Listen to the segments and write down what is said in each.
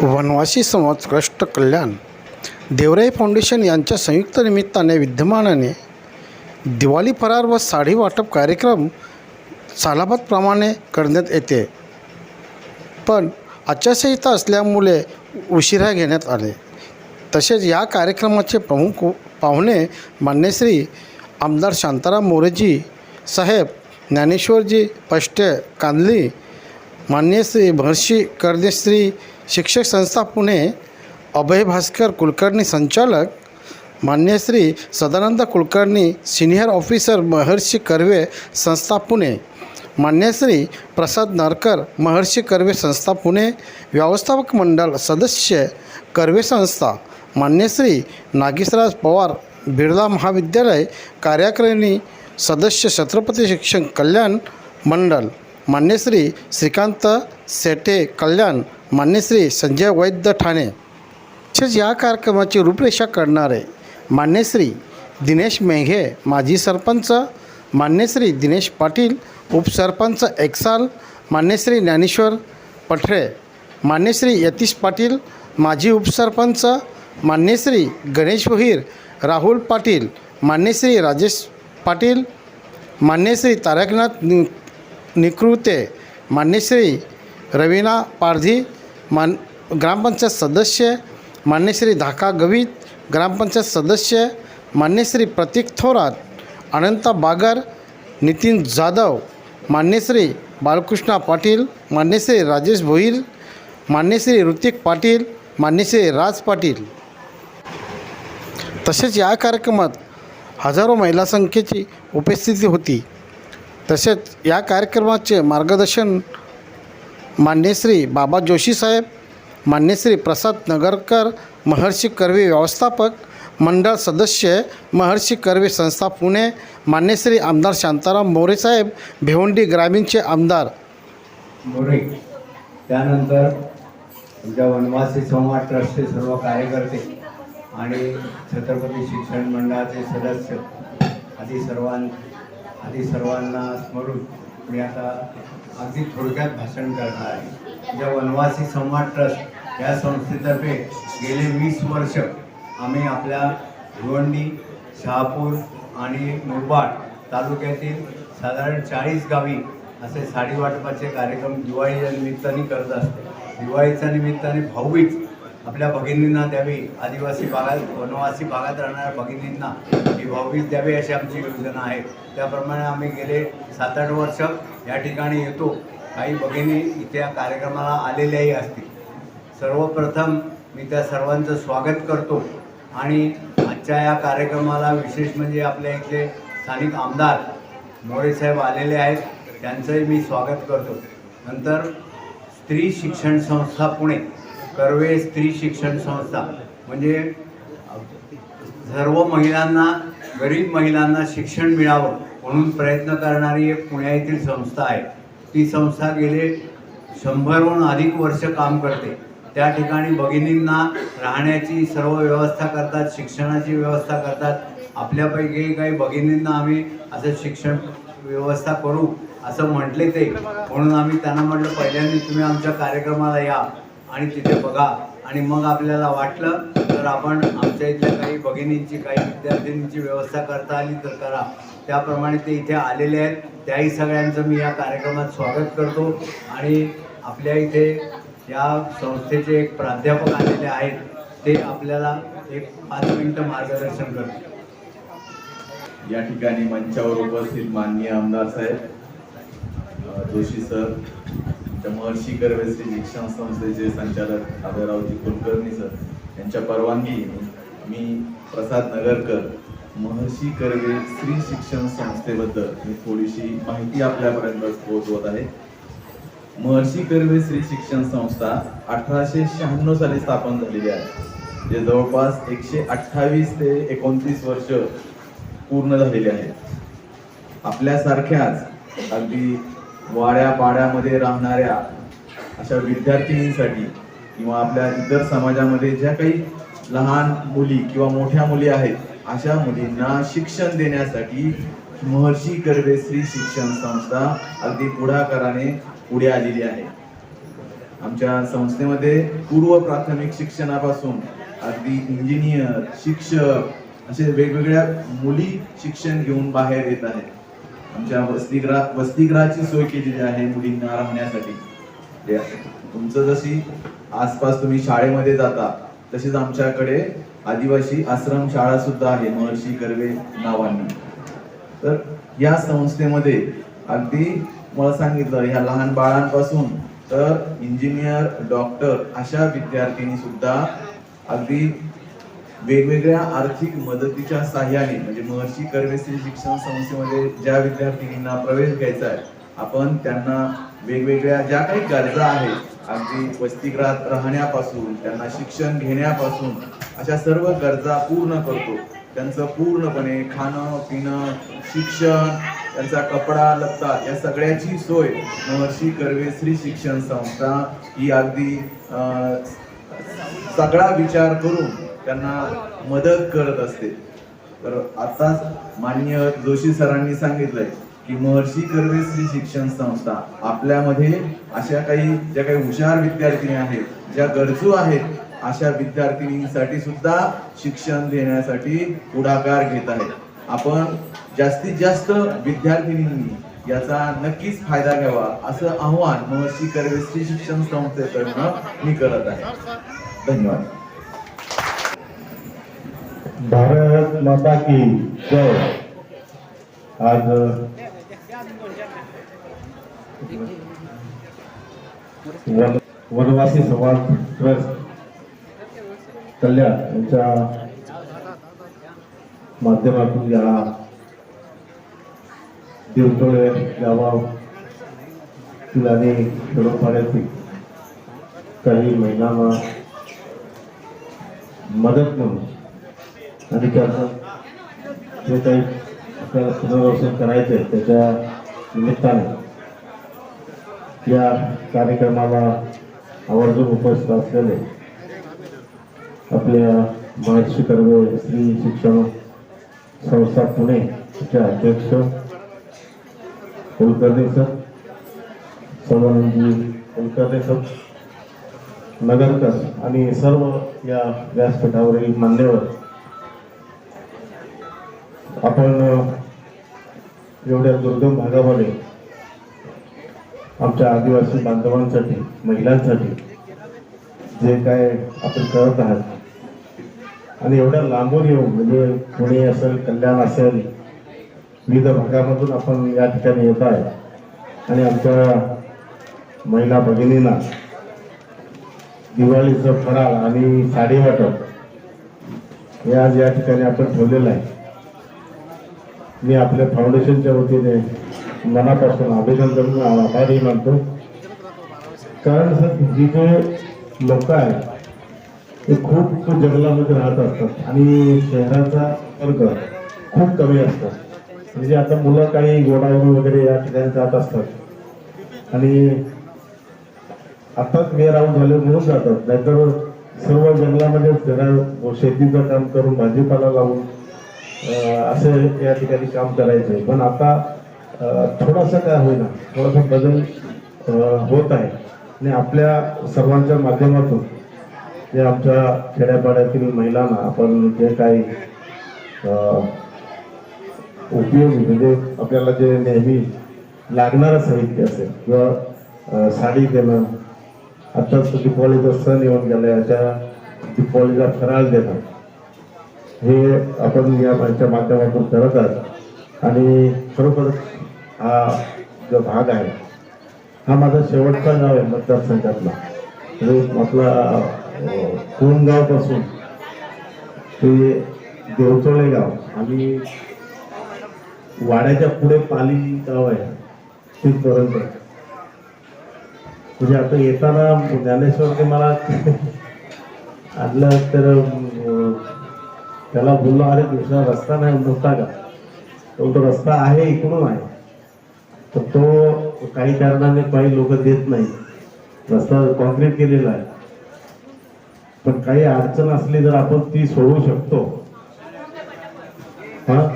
वनवासी समाज कष्ट कल्याण. देवराई फाउंडेशन यांच्या संयुक्त निमित्ताने विद्यमानाने दिवाळी फरार व साडी वाटप कार्यक्रम सालाबादप्रमाणे करण्यात येते. पण आचारसंहिता असल्यामुळे उशिरा घेण्यात आले. तसेच या कार्यक्रमाचे प्रमुख पाहुणे मान्यश्री आमदार शांताराम मोरेजी साहेब ज्ञानेश्वरजी पष्टे कांदली मान्यश्री महर्षी कर्णश्री शिक्षक संस्था पुणे अभय भास्कर कुलकर्णी संचालक मान्य श्री सदानंद कुलकर्णी सिनियर ऑफिसर महर्षी कर्वे संस्था पुणे मान्यश्री प्रसाद नारकर महर्षी कर्वे संस्था पुणे व्यवस्थापक मंडळ सदस्य कर्वे संस्था मान्यश्री नागेशराज पवार बिर्ला महाविद्यालय कार्यकारिणी सदस्य छत्रपती शिक्षण कल्याण मंडळ मान्यश्री श्रीकांत सेठे कल्याण मान्यश्री संजय वैद्य ठाणे. तसेच या कार्यक्रमाची रूपरेषा करणारे मान्यश्री दिनेश मेघे माजी सरपंच मान्यश्री दिनेश पाटील उपसरपंच एक्साल मान्यश्री ज्ञानेश्वर पठरे मान्यश्री यतीश पाटील माजी उपसरपंच मान्यश्री गणेश भोईर राहुल पाटील मान्यश्री राजेश पाटील मान्यश्री तारकनाथ निकृते मान्यश्री रवीना पारधी मान ग्रामपंचायत सदस्य मान्यश्री धाका गवित ग्रामपंचायत सदस्य मान्यश्री प्रतीक थोरात अनंता बागर नितीन जाधव मान्यश्री बालकृष्णा पाटील मान्यश्री राजेश भोईर मान्यश्री ऋतिक पाटील मान्यश्री राज पाटील. तसेच या कार्यक्रमात हजारो महिला संख्येची उपस्थिती होती. तसेच या कार्यक्रमाचे मार्गदर्शन मान्यश्री बाबा जोशी साहेब मान्यश्री प्रसाद नगरकर महर्षी कर्वे व्यवस्थापक मंडळ सदस्य महर्षी कर्वे संस्था पुणे मान्यश्री आमदार शांताराम मोरे साहेब भिवंडी ग्रामीणचे आमदार. मोरे त्यानंतर आमच्या वनवासी संवाद ट्रस्टचे सर्व कार्यकर्ते आणि छत्रपती शिक्षण मंडळाचे सदस्य आदी सर्वां आधी सर्वांना स्मरून मी आता अगदी थोडक्यात भाषण करणार आहे. ज्या वनवासी संवाद ट्रस्ट या संस्थेतर्फे गेले वीस वर्ष आम्ही आपल्या भिवंडी शहापूर आणि मुरबाड तालुक्यातील साधारण चाळीस गावी असे साडी वाटपाचे कार्यक्रम दिवाळीच्या निमित्ताने करत असतो. दिवाळीच्या निमित्ताने भाऊबीज आपल्या भगिनींना द्यावी आदिवासी भागात वनवासी भागात राहणाऱ्या भगिनींना ही भाऊबीज द्यावी अशी आमची योजना आहे. त्याप्रमाणे आम्ही गेले सात आठ वर्ष या ठिकाणी येतो. काही भगिनी इथे या कार्यक्रमाला आलेल्याही असतील. सर्वप्रथम मी त्या सर्वांचं स्वागत करतो आणि आजच्या या कार्यक्रमाला विशेष म्हणजे आपल्या इथले स्थानिक आमदार मोरेसाहेब आलेले आहेत त्यांचंही मी स्वागत करतो. नंतर स्त्री शिक्षण संस्था पुणे कर्वे स्त्री शिक्षण संस्था. म्हणजे सर्व महिलांना गरीब महिलांना शिक्षण मिळावं म्हणून प्रयत्न करणारी एक पुण्या येथील संस्था आहे. ती संस्था गेले शंभरहून अधिक वर्ष काम करते. त्या ठिकाणी भगिनींना राहण्याची सर्व व्यवस्था करतात शिक्षणाची व्यवस्था करतात. आपल्यापैकी काही भगिनींना आम्ही असं शिक्षण व्यवस्था करू असं म्हटले ते. म्हणून आम्ही त्यांना म्हटलं पहिल्यांदा तुम्ही आमच्या कार्यक्रमाला या. आणि तिथे बघा. आणि मग आपल्याला वाटलं तर आपण आमच्या इथल्या काही भगिनींची काही विद्यार्थिनींची व्यवस्था करता आली तर करा. त्याप्रमाणे ते इथे आलेले आहेत. त्याही सगळ्यांचं मी या कार्यक्रमात स्वागत करतो. आणि आपल्या इथे या संस्थेचे एक प्राध्यापक आलेले आहेत. ते आपल्याला एक पाच मिनटं मार्गदर्शन करतील. या ठिकाणी मंचावर उपस्थित माननीय आमदार साहेब जोशी सर त्या महर्षी कर्वे शिक्षण संस्थेचे संचालक आदररावजी कुलकर्णी सर यांच्या परवानगी मी प्रसाद नगरकर महर्षी कर्वे स्त्री शिक्षण संस्थेबद्दल मी थोडीशी माहिती आपल्यापर्यंत पोहोचवत आहे. महर्षी कर्वे स्त्री शिक्षण संस्था अठराशे शहाण्णव साली स्थापन झालेली आहे. जे जवळपास एकशे अठ्ठावीस ते एकोणतीस वर्ष पूर्ण झालेले आहे. आपल्यासारख्याच अगदी वाड्या पाड्यामध्ये राहणाऱ्या अशा विद्यार्थिनींसाठी किंवा आपल्या इतर समाजामध्ये ज्या काही लहान मुली किंवा मोठ्या मुली आहेत अशा मुलींना शिक्षण देण्यासाठी महर्षी कर्वे श्री शिक्षण संस्था अगदी पुढाकाराने पुढे आलेली आहे. आमच्या संस्थेमध्ये पूर्व प्राथमिक शिक्षणापासून अगदी इंजिनियर शिक्षक असे वेगवेगळ्या मुली शिक्षण घेऊन बाहेर येत आहेत. आमच्या वसतिगृह वसतिगृहाची सोय केलेली आहे मुलींना राहण्यासाठी. तुमचं जशी आसपास तुम्ही शाळेमध्ये जाता तशीच आमच्याकडे आदिवासी आश्रम शाळा सुद्धा आहे महर्षी कर्वे नावांनी. तर या संस्थेमध्ये अगदी मला सांगितलं ह्या लहान बाळांपासून तर इंजिनियर डॉक्टर अशा विद्यार्थिनी सुद्धा अगदी वेगवेगळ्या आर्थिक मदतीच्या साह्याने म्हणजे महर्षी कर्वे स्त्री शिक्षण संस्थेमध्ये ज्या विद्यार्थिनींना प्रवेश घ्यायचा आहे आपण त्यांना वेगवेगळ्या ज्या काही गरजा आहेत अगदी वसतिगृहात राहण्यापासून त्यांना शिक्षण घेण्यापासून अशा सर्व गरजा पूर्ण करतो. त्यांचं पूर्णपणे खाणं पिणं शिक्षण त्यांचा कपडा लत्ता या सगळ्याची सोय महर्षी कर्वे श्री शिक्षण संस्था ही अगदी सगळा विचार करून त्यांना मदत करत असते. तर आताच माननीय जोशी सरांनी सांगितलंय की महर्षी कर्वे श्री शिक्षण संस्था आपल्यामध्ये अशा काही ज्या काही हुशार विद्यार्थिनी आहेत ज्या गरजू आहेत अशा विद्यार्थिनींसाठी सुद्धा शिक्षण देण्यासाठी पुढाकार घेत आहे आपण जास्तीत जास्त विद्यार्थिनींनी याचा नक्कीच फायदा घ्यावा असं आव्हान महर्षी कर्वे श्री शिक्षण संस्थेकडनं मी करत आहे. धन्यवाद. भारत माता की जय. आज वनवासी समाज ट्रस्ट कल्याण यांच्या माध्यमातून या दिवतोळे गावातील आणि खेडोपाड्यातील काही महिलांना मदत म्हणून अधिकार जे काही आपल्याला पुनर्वसन करायचं आहे त्याच्या निमित्ताने या कार्यक्रमाला आवर्जून उपस्थित असलेले आपल्या महर्षी कर्वे स्त्री शिक्षण संस्था पुणे चे अध्यक्ष कुलकर्णी सर सदानंदजी कुलकर्णी सर नगरकर आणि सर्व या व्यासपीठावरील मान्यवर आपण एवढ्या दुर्गम भागामध्ये आमच्या आदिवासी बांधवांसाठी महिलांसाठी जे काय आपण करत आहात आणि एवढ्या लांबून येऊन म्हणजे पुणे असेल कल्याण असेल विविध भागामधून आपण या ठिकाणी येत आहे. आणि आमच्या महिला भगिनींना दिवाळीचं फराळ आणि साडी वाटप हे आज या ठिकाणी आपण ठेवलेलं आहे. मी आपल्या फाउंडेशनच्या वतीने मनापासून अभिनंदन आभारी मानतो. कारण सर जी जे लोक आहेत ते खूप जंगलामध्ये राहत असतात आणि शहराचा वर्ग खूप कमी असतात म्हणजे आता मुलं काही गोडावी वगैरे या ठिकाणी जात असतात. आणि आताच मी राहून झाले म्हणून जातात. नाहीतर सर्व जंगलामध्ये शेतीचं काम करून भाजीपाला लावून असं या ठिकाणी काम करायचंय. पण आता थोडासा काय होईना. थोडासा बदल होत आहे. आणि आपल्या सर्वांच्या माध्यमातून जे आमच्या खेड्यापाड्यातील महिलांना आपण जे काही उपयोग उपयोगी म्हणजे आपल्याला जे नेहमी लागणारं साहित्य असेल किंवा साडी देणं आत्ताच दीपावलीचा सण येऊन गेला याच्या दीपावलीचा फराळ देणं हे आपण या माझ्या माध्यमातून करत आहात. आणि खरोखर हा जो भाग आहे हा माझा शेवटचा गाव आहे मतदारसंघातला. आपला कोणगावपासून ते देवचोळे गाव आणि वाड्याच्या पुढे पाली गाव आहे तिथपर्यंत. म्हणजे आता येताना ज्ञानेश्वरने मला आणलं तर त्याला बोललो अरे दुसरा रस्ता नाही नव्हता का? तो तो रस्ता आहे इकडून आहे. तर तो काही कारणाने काही लोक देत नाही. रस्ता कॉन्क्रीट केलेला आहे. पण काही अडचण असली तर आपण ती सोडवू शकतो. हा?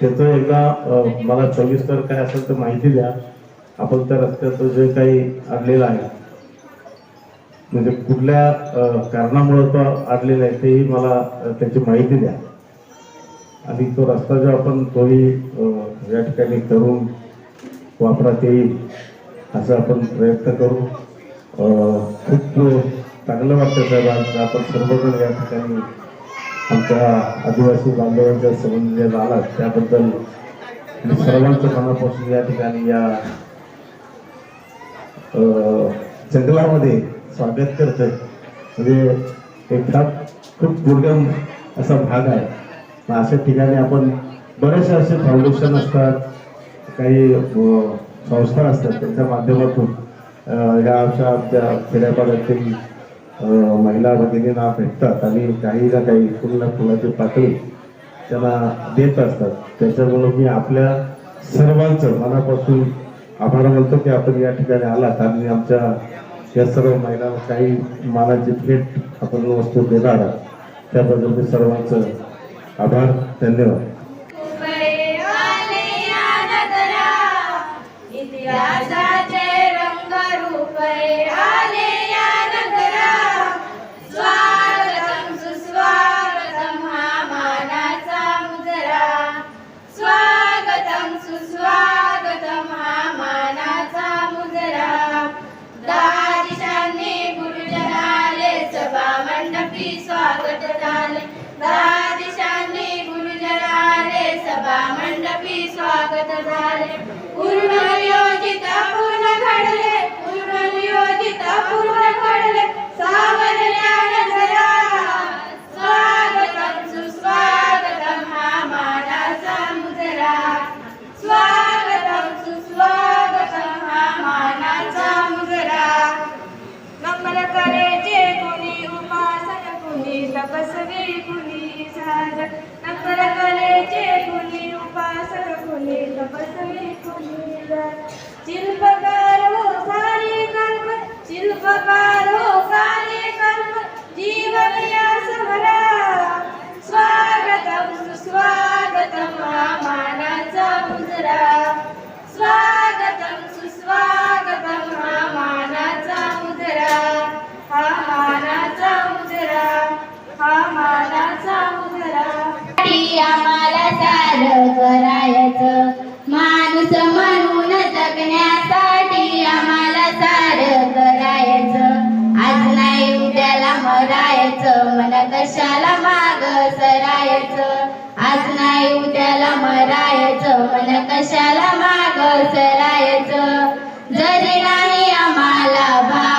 त्याचं एकदा मला सविस्तर काय असेल तर माहिती द्या. आपण त्या रस्त्याचं जे काही आणलेलं आहे म्हणजे कुठल्या कारणामुळे तो अडलेला आहे तेही मला त्याची माहिती द्या. आणि तो रस्ता जो आपण तोही या ठिकाणी करून वापरात येईल असं आपण प्रयत्न करू. खूप चांगलं वाटतं साहेब आज आपण सर्वजण या ठिकाणी आमच्या आदिवासी बांधवांच्या संबंधित जे झाला त्याबद्दल सर्वांचं मनापासून या ठिकाणी या जंगलामध्ये स्वागत करतोय. म्हणजे एक खूप दुर्गम असा भाग आहे. अशा ठिकाणी आपण बरेचसे असे फाउंडेशन असतात काही संस्था असतात त्यांच्या माध्यमातून ह्या अशा आमच्या खेड्यापाड्यातील महिला भगिनींना भेटतात आणि काही ना काही फुल फुलाची पाकळी त्यांना देत असतात. त्याच्यामुळं मी आपल्या सर्वांचं मनापासून आभार मानतो की आपण या ठिकाणी आलात आणि आमच्या या सर्व महिला काही मानाची भेट आपण वस्तू देणार आहात. त्याबद्दल मी सर्वांचं आभार धन्यवाद. बरे दहा दिशांनी गुरुजन आले सभा मंडपी स्वागत झाले. पूर्ण नियोजित पूर्ण घडले पूर्ण नियोजित पूर्ण घडले सावरल्या नजरा स्वागतम सुस्वागतम हा मानाचा मुजरा. स्वागतम सुस्वागतम हा मानाचा मुजरा. नम्र करायचे कुणी तपस्वी कुणी साधक नकर कलेचे कुणी उपासक कुणी तपस्वी कुणी शिल्पकार हो सारे कर्म. शिल्पकार हो सारे कर्म. जीवन या समरा. स्वागतम सुस्वागतम हा मानाचा मुजरा स्वागतम सुस्वागतम हा मानाचा मुजरा हा मानाचा मुजरा हा मानाचा मुजरा आम्हाला सार करायचं. माणूस म्हणून जगण्यासाठी आम्हाला सार करायचं. आज नाही उद्याला मरायचं. मन कशाला माग सरायचं? आज नाही उद्याला मरायचं. मन कशाला माग सरायचं? जरी नाही आम्हाला भाव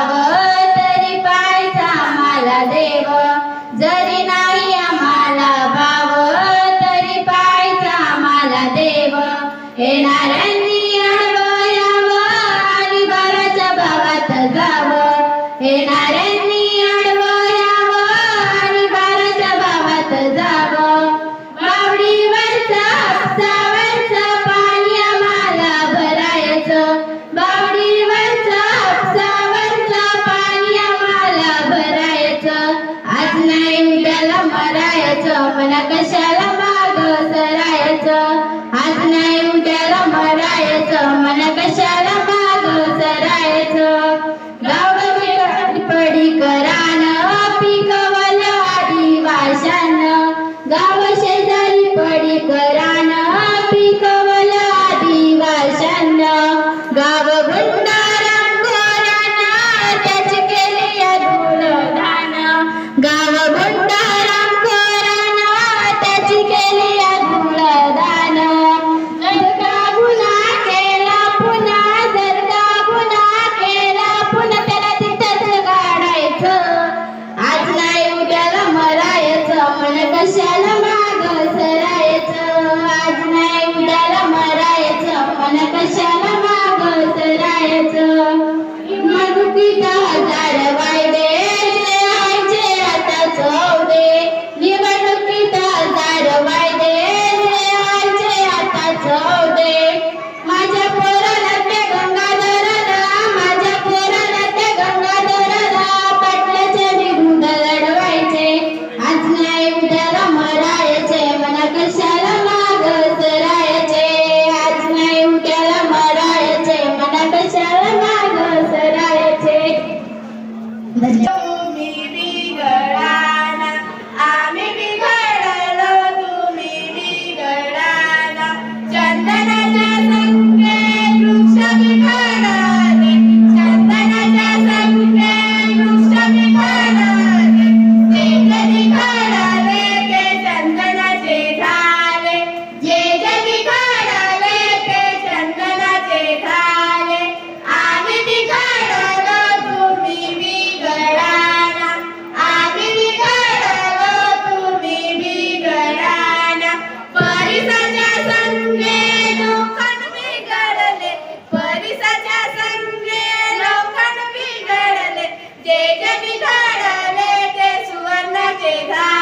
mi cara le su.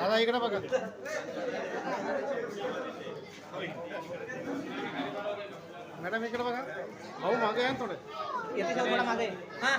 आता इकडे बघा. मॅडम इकडे बघा. भाऊ मागे आहे थोडे. येते मागे? हां.